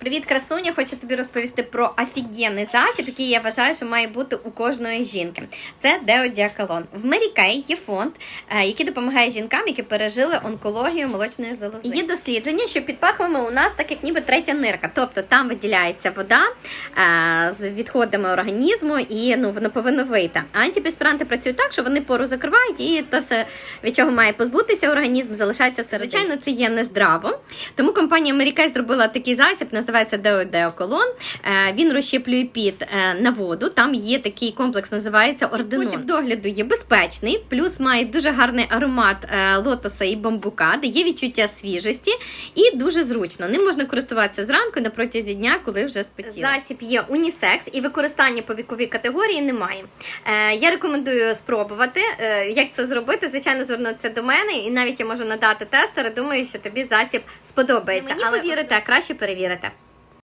Привіт, красуня! Хочу тобі розповісти про офігенний засіб, який я вважаю, що має бути у кожної жінки. Це Деодіакалон. В Мерікей є фонд, е, який допомагає жінкам, які пережили онкологію молочної залози. Є дослідження, що під пахвами у нас так як ніби третя нирка, тобто там виділяється вода е, з відходами організму, і ну воно повинно вийти. А працюють так, що вони пору закривають, і то все від чого має позбутися організм, залишається всередині. Звичайно, це є нездраво. Тому компанія Мерікей зробила такий засіб, називається Деодеоколон. Е, Він розщеплює під е, на воду. Там є такий комплекс, називається орденон. Спосіб догляду є безпечний, плюс має дуже гарний аромат е, лотоса і бамбука, дає відчуття свіжості і дуже зручно. Ним можна користуватися зранку на протязі дня, коли вже спотіли. Засіб є унісекс і використання по віковій категорії немає. Я рекомендую спробувати. Як це зробити? Звичайно, звернутися до мене, і навіть я можу надати тестери. Думаю, що тобі засіб сподобається. Мені Але повірити, а краще перевірити.